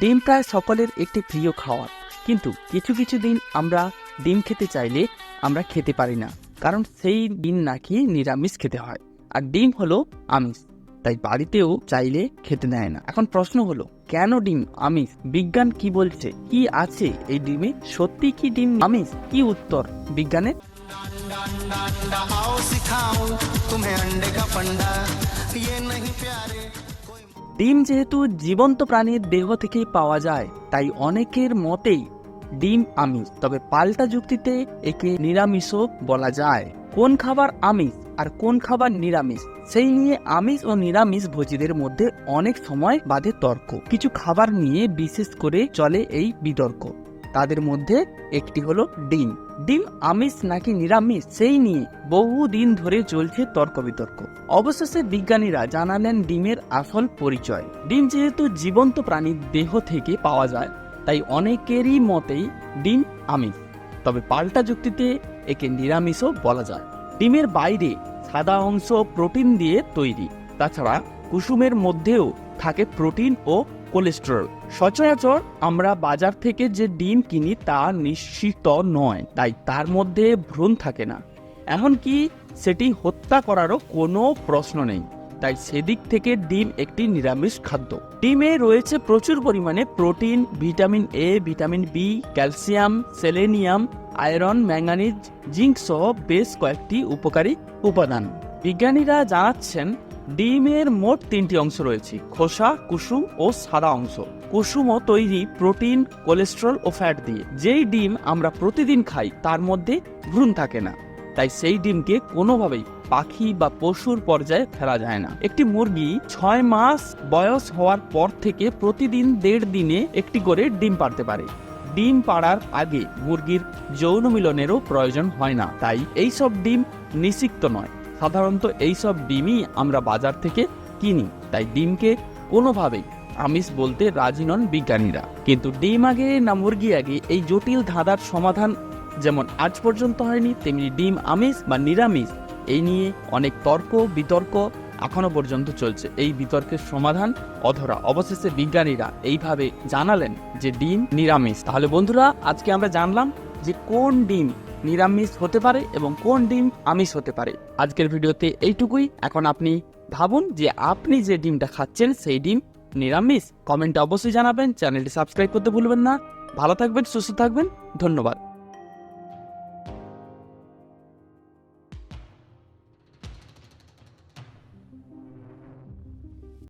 ডিম প্রায় সকলের একটি প্রিয় খাওয়ার কিন্তু কিছু কিছু দিন আমরা ডিম খেতে চাইলে আমরা খেতে পারি না কারণ সেই দিন নাকি নিরামিষ খেতে হয় আর ডিম হলো আমিষ তাই বাড়িতেও চাইলে খেতে দেয় না এখন প্রশ্ন হলো কেন ডিম আমিষ বিজ্ঞান কি বলছে কি আছে এই ডিমে সত্যি কি ডিম আমিষ কি উত্তর বিজ্ঞানের आओ सिखाऊं तुम्हें अंडे का फंडा ये नहीं प्यारे ডিম যেহেতু জীবন্ত প্রাণীর দেহ থেকেই পাওয়া যায়, তাই অনেকের মতেই ডিম আমিষ। তবে পাল্টা যুক্তিতে একে নিরামিষও বলা যায়। কোন খাবার আমিষ আর কোন খাবার নিরামিষ? সেই নিয়ে আমিষ ও নিরামিষ ভোজীদের মধ্যে অনেক সময় বাদে তর্ক। কিছু খাবার নিয়ে বিশেষ করে চলে এই বিতর্ক। তাদের মধ্যে একটি হলো ডিম। ডিম আমিষ নাকি নিরামিষ, সেই নিয়ে বহু দিন ধরে চলছে তর্ক বিতর্ক অবশেষে বিজ্ঞানীরা জানালেন ডিমের আসল পরিচয়। ডিম যেহেতু জীবন্ত প্রাণীর দেহ থেকে পাওয়া যায়, তাই অনেকেরই মতেই ডিম আমিষ। তবে পাল্টা যুক্তিতে একে নিরামিষও বলা যায়। ডিমের বাইরে সাদা অংশ প্রোটিন দিয়ে তৈরি। তাছাড়া কুসুমের মধ্যেও থাকে প্রোটিন ও কোলেস্টেরল। সচরাচর আমরা বাজার থেকে যে ডিম কিনি তা নিশ্চিত নয়, তাই তার মধ্যে ভ্রূণ থাকে না। এমনকি সেটি হত্যা করারও কোনো প্রশ্ন নেই। তাই সেদিক থেকে ডিম একটি নিরামিষ খাদ্য। ডিমে রয়েছে প্রচুর পরিমাণে protein, vitamin A, vitamin B, calcium, selenium, iron manganese zinc সহ বেশ কয়েকটি উপকারী উপাদান। বিজ্ঞানীরা জানাচ্ছেন ডিমের মোট তিনটি অংশ রয়েছে, খোসা, কুসুম ও সাদা অংশ। কুসুমও তৈরি প্রোটিন, কোলেস্টেরল ও ফ্যাট দিয়ে। যেই ডিম আমরা প্রতিদিন খাই, তার মধ্যে ভ্রূণ থাকে না। তাই সেই ডিমকে কোনোভাবেই পাখি বা পশুর পর্যায়ে ফেলা যায় না। একটি মুরগি ছয় মাস বয়স হওয়ার পর থেকে প্রতিদিন দেড় দিনে একটি করে ডিম পারতে পারে। ডিম পাড়ার আগে মুরগির যৌন মিলনেরও প্রয়োজন হয় না। তাই এইসব ডিম নিষিক্ত নয়। সাধারণত এইসব ডিমই আমরা বাজার থেকে কিনি। তাই ডিমকে কোনোভাবেই আমিষ বলতে রাজি নন বিজ্ঞানীরা। কিন্তু ডিম আগে না মুরগি আগে এই জটিল ধাঁধার সমাধান যেমন আজ পর্যন্ত হয়নি, তেমনি ডিম আমিষ বা নিরামিষ এই নিয়ে অনেক তর্ক, বিতর্ক এখনও পর্যন্ত চলছে। এই বিতর্কের সমাধান অধরা অবশেষে বিজ্ঞানীরা এইভাবে জানালেন যে ডিম নিরামিষ। তাহলে বন্ধুরা, আজকে আমরা জানলাম যে কোন ডিম নিরামিষ হতে পারে এবং কোন ডিম আমিষ হতে পারে। আজকের ভিডিওতে এইটুকুই। এখন আপনি ভাবুন যে আপনি যে ডিমটা খাচ্ছেন, সেই ডিম নিরামিষ? কমেন্টে অবশ্যই জানাবেন। চ্যানেলটি সাবস্ক্রাইব করতে ভুলবেন না। ভালো থাকবেন, সুস্থ থাকবেন। ধন্যবাদ।